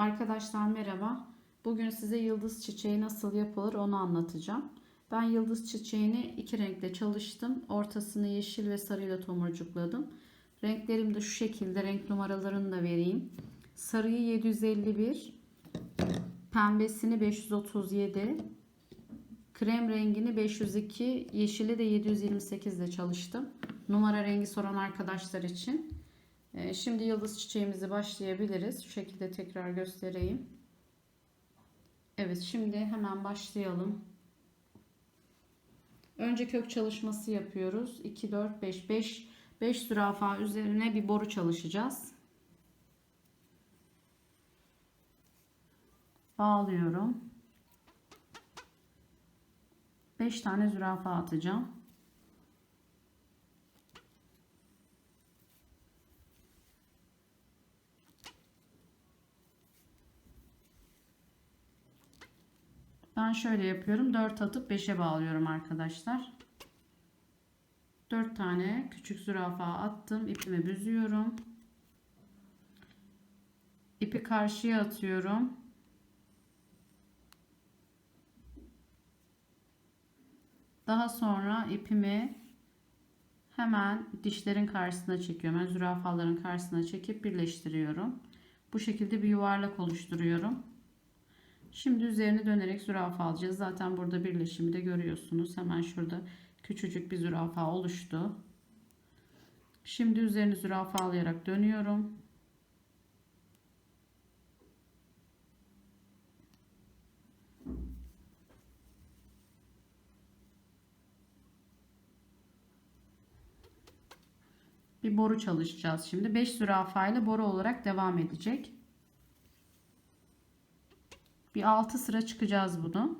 Arkadaşlar merhaba. Bugün size yıldız çiçeği nasıl yapılır onu anlatacağım. Ben yıldız çiçeğini iki renkle çalıştım. Ortasını yeşil ve sarıyla tomurcukladım. Renklerim de şu şekilde. Renk numaralarını da vereyim. Sarıyı 751, pembesini 537, krem rengini 502, yeşili de 728 ile çalıştım. Numara rengi soran arkadaşlar için. Ee, Şimdi yıldız çiçeğimizi başlayabiliriz. Şu şekilde tekrar göstereyim. Evet şimdi hemen başlayalım. Önce kök çalışması yapıyoruz. 2, 4, 5, 5, 5 zürafa üzerine bir boru çalışacağız. Bağlıyorum. 5 tane zürafa atacağım. Ben şöyle yapıyorum. 4 atıp 5'e bağlıyorum arkadaşlar. 4 tane küçük zürafa attım. İpimi büzüyorum. İpi karşıya atıyorum. Daha sonra ipimi hemen dişlerin karşısına çekiyorum. Yani zürafaların karşısına çekip birleştiriyorum. Bu şekilde bir yuvarlak oluşturuyorum. Şimdi üzerine dönerek zürafa alacağız. Zaten burada birleşimi de görüyorsunuz. Hemen şurada küçücük bir zürafa oluştu. Şimdi üzerine zürafa alayarak dönüyorum. Bir boru çalışacağız şimdi. 5 zürafa ile boru olarak devam edecek. Bir 6 sıra çıkacağız bunu.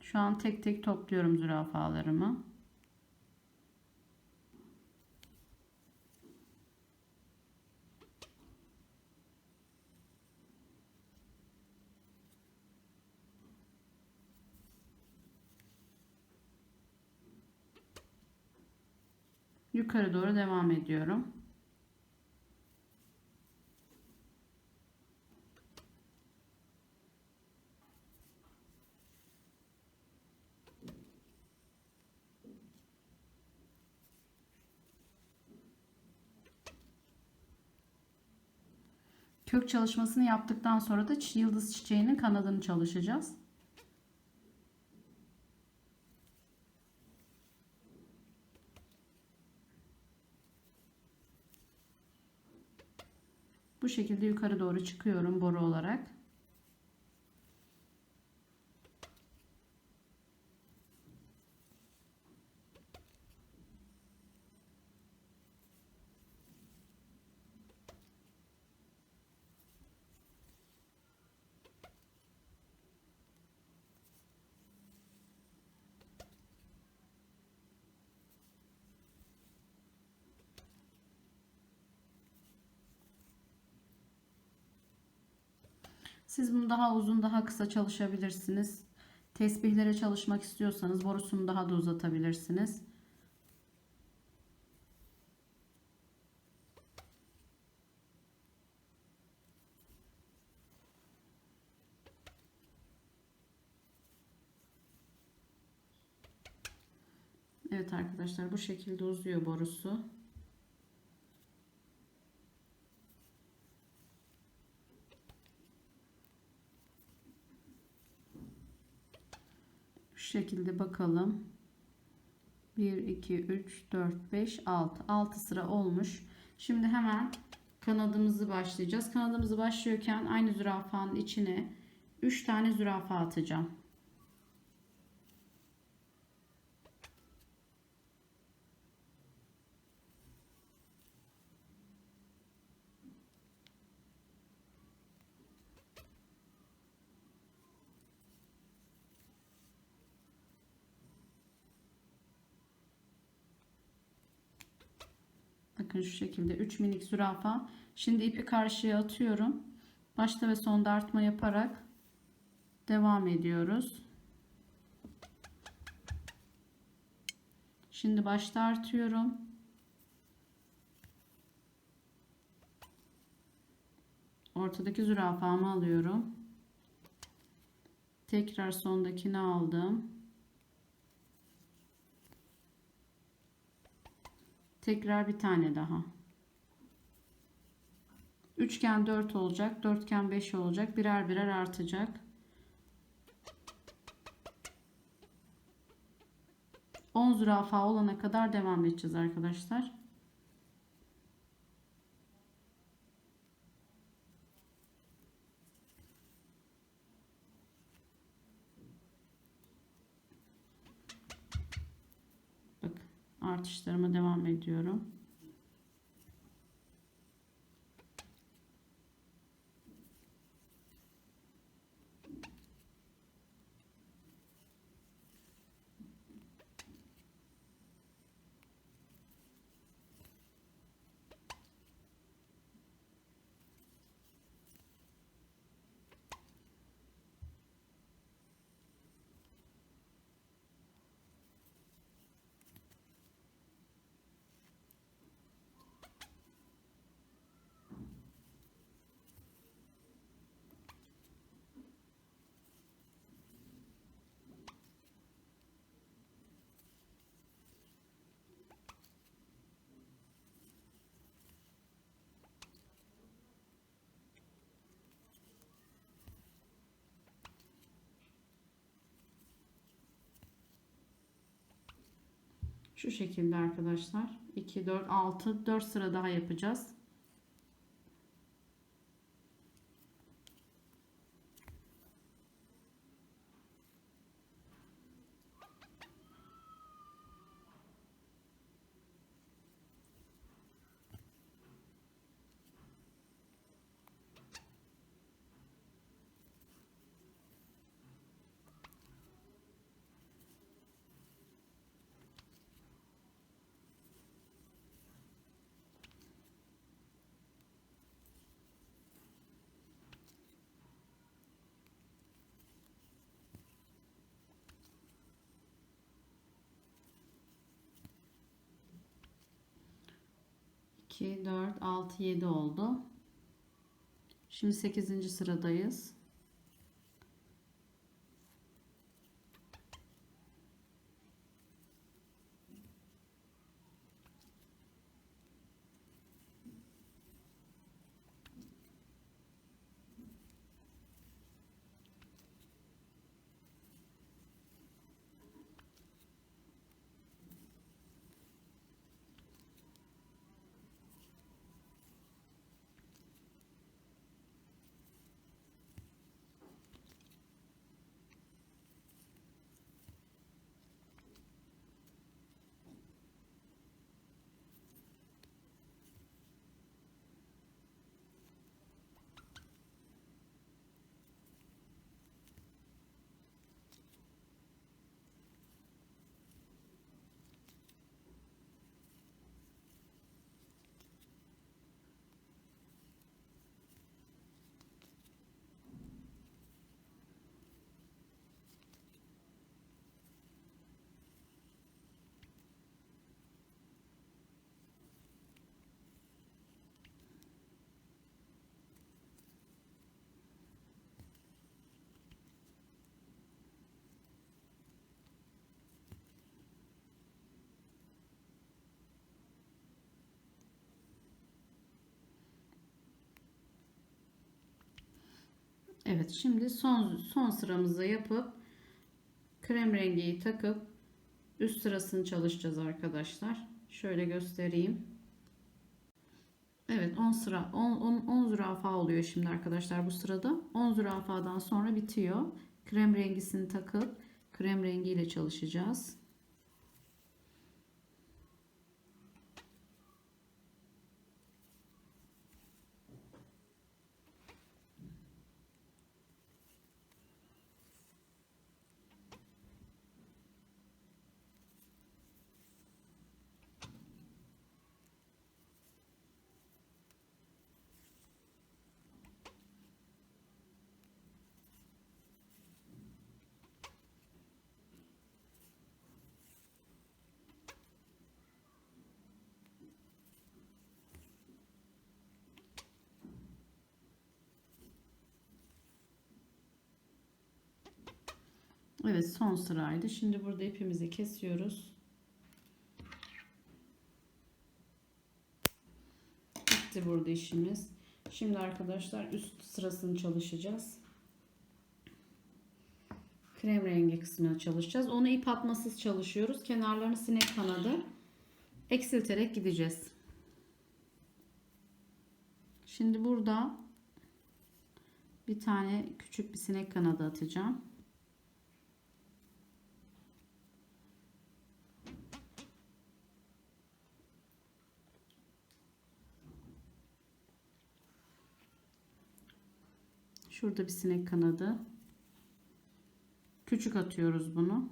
Şu an tek tek topluyorum zürafalarımı. Yukarı doğru devam ediyorum. Kök çalışmasını yaptıktan sonra da yıldız çiçeğinin kanadını çalışacağız. Bu şekilde yukarı doğru çıkıyorum boru olarak. Siz bunu daha uzun, daha kısa çalışabilirsiniz. Tesbihlere çalışmak istiyorsanız borusunu daha da uzatabilirsiniz. Evet arkadaşlar bu şekilde uzuyor borusu. Şu şekilde bakalım. 1, 2, 3, 4, 5, 6. 6 sıra olmuş. Şimdi hemen kanadımızı başlayacağız. Kanadımızı başlıyorken aynı zürafanın içine 3 tane zürafa atacağım. Bakın şu şekilde 3 minik zürafa. Şimdi ipi karşıya atıyorum. Başta ve sonda artma yaparak devam ediyoruz. Şimdi başta artıyorum. Ortadaki zürafamı alıyorum. Tekrar sondakini aldım. Tekrar bir tane daha. Üçgen 4 olacak. Dörtgen 5 olacak. Birer birer artacak. 10 zürafa olana kadar devam edeceğiz arkadaşlar. Artışlarıma devam ediyorum. Şu şekilde arkadaşlar. 2, 4, 6, 4 sıra daha yapacağız. İki, dört, altı, yedi oldu. Şimdi 8. sıradayız. Evet şimdi son son sıramızı yapıp krem rengiyi takıp üst sırasını çalışacağız arkadaşlar. Şöyle göstereyim. Evet 10 sıra 10, 10, 10 zürafa oluyor şimdi arkadaşlar bu sırada. 10 zürafadan sonra bitiyor. Krem rengisini takıp krem rengiyle çalışacağız. Evet son sıraydı. Şimdi burada ipimizi kesiyoruz. Bitti burada işimiz. Şimdi arkadaşlar üst sırasını çalışacağız. Krem rengi kısmını çalışacağız. Onu ip atmasız çalışıyoruz. Kenarlarını sinek kanadı eksilterek gideceğiz. Şimdi burada bir tane küçük bir sinek kanadı atacağım. Şurada bir sinek kanadı. Küçük atıyoruz bunu.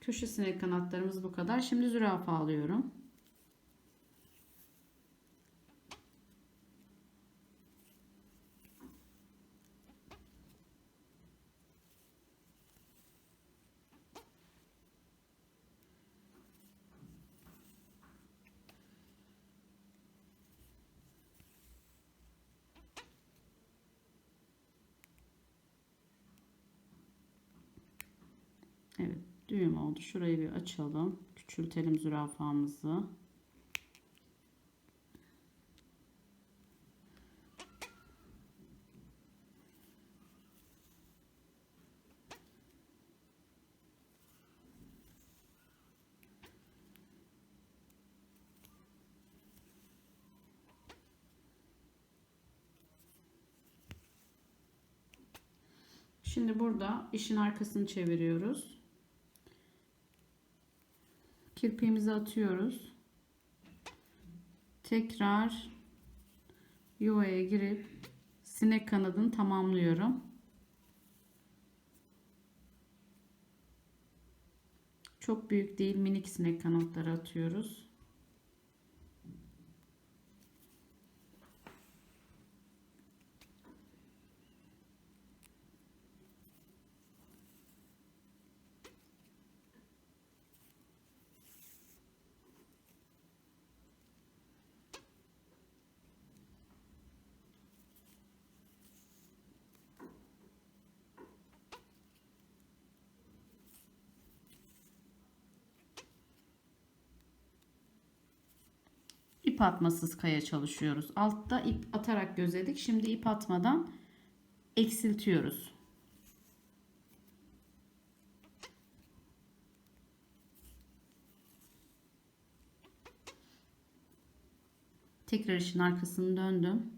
Köşe sinek kanatlarımız bu kadar. Şimdi zürafa alıyorum. Evet düğüm oldu. Şurayı bir açalım. Küçültelim zürafamızı. Şimdi burada işin arkasını çeviriyoruz. Kirpiğimizi atıyoruz. Tekrar yuvaya girip sinek kanadını tamamlıyorum. Çok büyük değil minik sinek kanatları atıyoruz. İp atmasız kaya çalışıyoruz. Altta ip atarak gözledik. Şimdi ip atmadan eksiltiyoruz. Tekrar işin arkasını döndüm.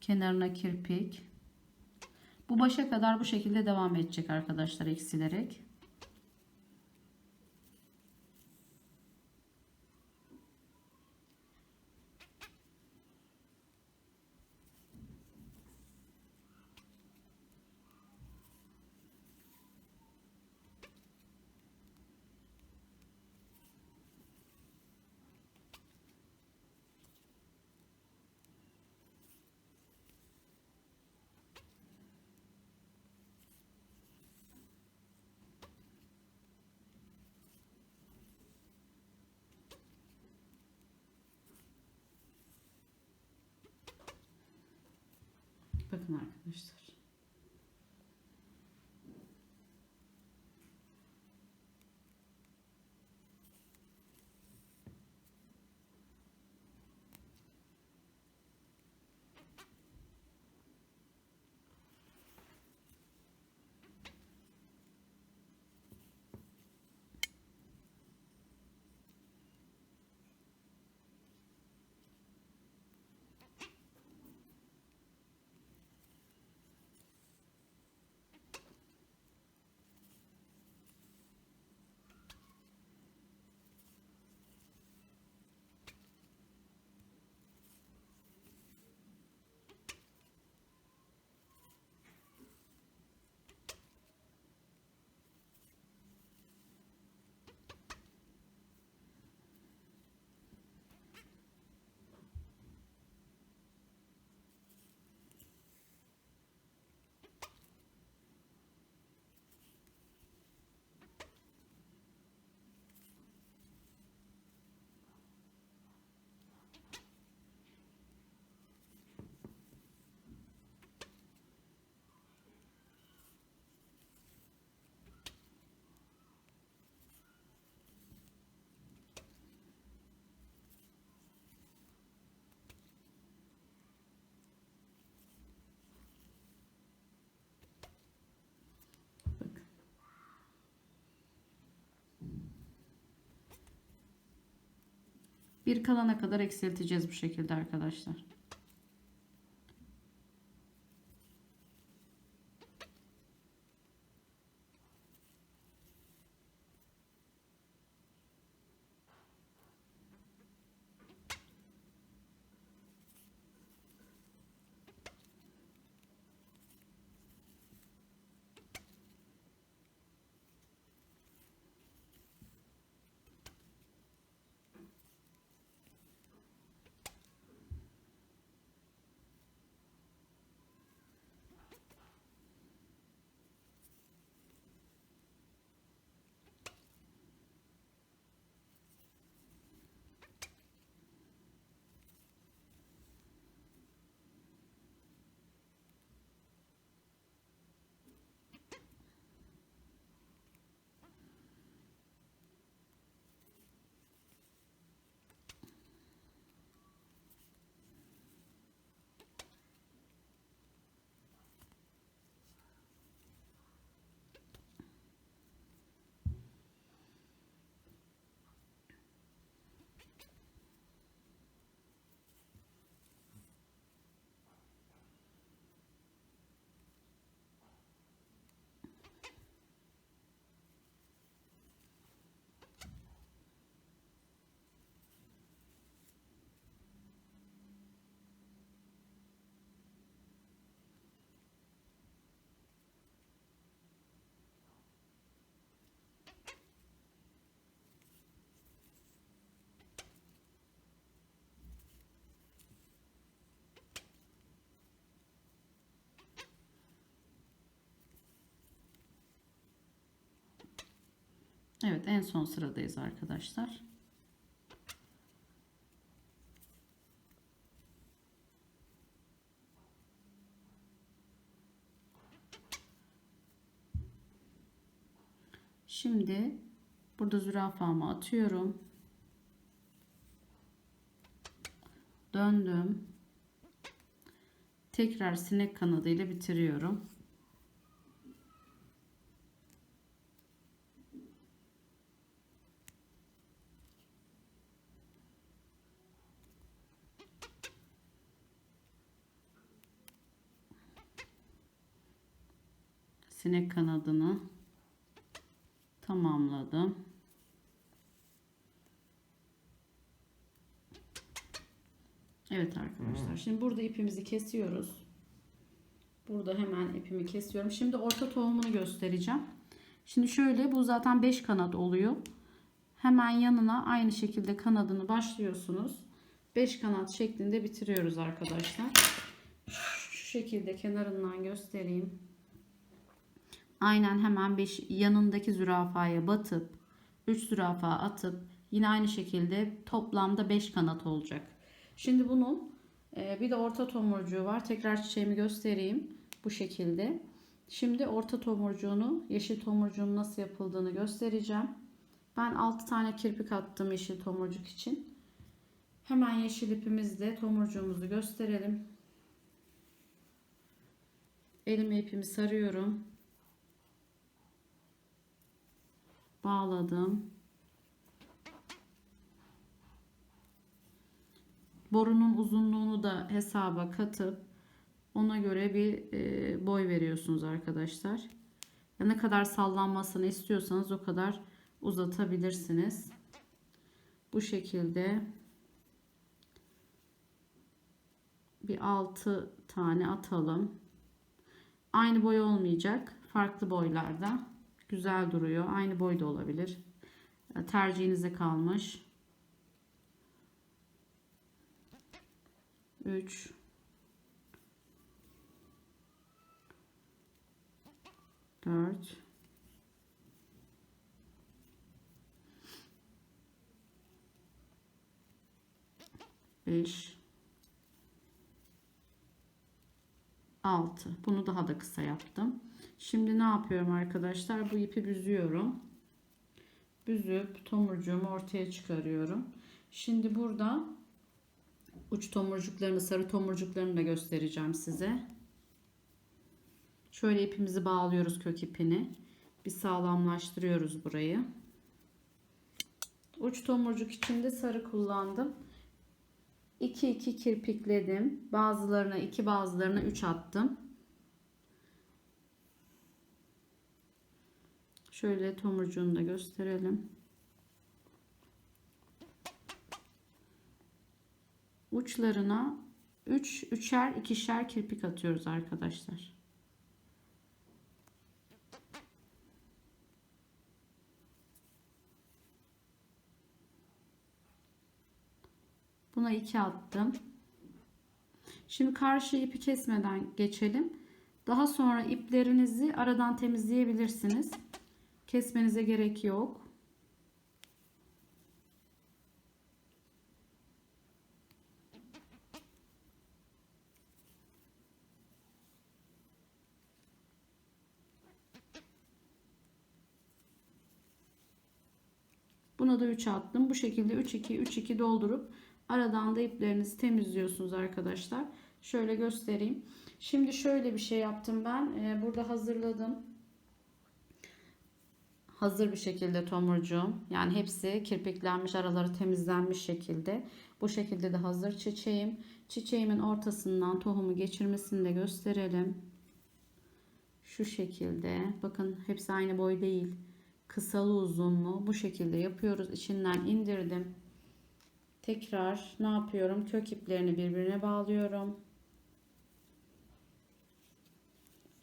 Kenarına kirpik. Bu başa kadar bu şekilde devam edecek arkadaşlar eksilerek. Bakın arkadaşlar. Bir kalana kadar eksilteceğiz bu şekilde arkadaşlar. Evet en son sıradayız arkadaşlar. Şimdi burada zürafamı atıyorum. Döndüm. Tekrar sinek kanadı ile bitiriyorum. Sinek kanadını tamamladım. Evet arkadaşlar. Şimdi burada ipimizi kesiyoruz. Burada hemen ipimi kesiyorum. Şimdi orta tohumunu göstereceğim. Şimdi şöyle bu zaten 5 kanat oluyor. Hemen yanına aynı şekilde kanadını başlıyorsunuz. 5 kanat şeklinde bitiriyoruz arkadaşlar. Şu şekilde kenarından göstereyim. Aynen hemen beş, yanındaki zürafaya batıp 3 zürafa atıp yine aynı şekilde toplamda 5 kanat olacak. Şimdi bunun e, bir de orta tomurcuğu var. Tekrar çiçeğimi göstereyim. Bu şekilde. Şimdi orta tomurcuğunu, yeşil tomurcuğun nasıl yapıldığını göstereceğim. Ben 6 tane kirpik attım yeşil tomurcuk için. Hemen yeşil ipimizle tomurcuğumuzu gösterelim. Elime ipimi sarıyorum. Bağladım. Borunun uzunluğunu da hesaba katıp ona göre bir e, boy veriyorsunuz arkadaşlar. Ne kadar sallanmasını istiyorsanız o kadar uzatabilirsiniz. Bu şekilde bir 6 tane atalım. Aynı boy olmayacak. Farklı boylarda. Güzel duruyor. Aynı boyda olabilir. Tercihinize kalmış. 3 4 5 6 bunu daha da kısa yaptım şimdi ne yapıyorum arkadaşlar bu ipi büzüyorum büzüp tomurcuğumu ortaya çıkarıyorum şimdi burada uç tomurcuklarını sarı tomurcuklarını da göstereceğim size şöyle ipimizi bağlıyoruz kök ipini bir sağlamlaştırıyoruz burayı Uç tomurcuk içinde sarı kullandım. 2 2 kirpikledim. Bazılarına 2 bazılarına 3 attım. Şöyle tomurcuğunu da gösterelim. Uçlarına 3 üç, 3'er 2'şer kirpik atıyoruz arkadaşlar. Buna 2 attım. Şimdi karşı ipi kesmeden geçelim. Daha sonra iplerinizi aradan temizleyebilirsiniz. Kesmenize gerek yok. Buna da 3 attım. Bu şekilde 3 2 3 2 doldurup aradan da iplerinizi temizliyorsunuz arkadaşlar. Şöyle göstereyim. Şimdi şöyle bir şey yaptım ben. Ee, burada hazırladım. Hazır bir şekilde tomurcuğum. Yani hepsi kirpiklenmiş, araları temizlenmiş şekilde. Bu şekilde de hazır çiçeğim. Çiçeğimin ortasından tohumu geçirmesini de gösterelim. Şu şekilde. Bakın hepsi aynı boy değil kısalı uzunlu bu şekilde yapıyoruz. İçinden indirdim. Tekrar ne yapıyorum? Kök iplerini birbirine bağlıyorum.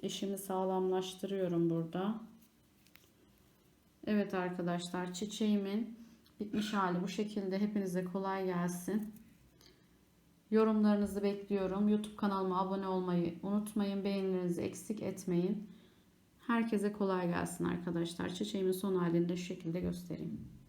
İşimi sağlamlaştırıyorum burada. Evet arkadaşlar çiçeğimin bitmiş hali bu şekilde. Hepinize kolay gelsin. Yorumlarınızı bekliyorum. YouTube kanalıma abone olmayı unutmayın. Beğenilerinizi eksik etmeyin. Herkese kolay gelsin arkadaşlar. Çiçeğimin son halini de şu şekilde göstereyim.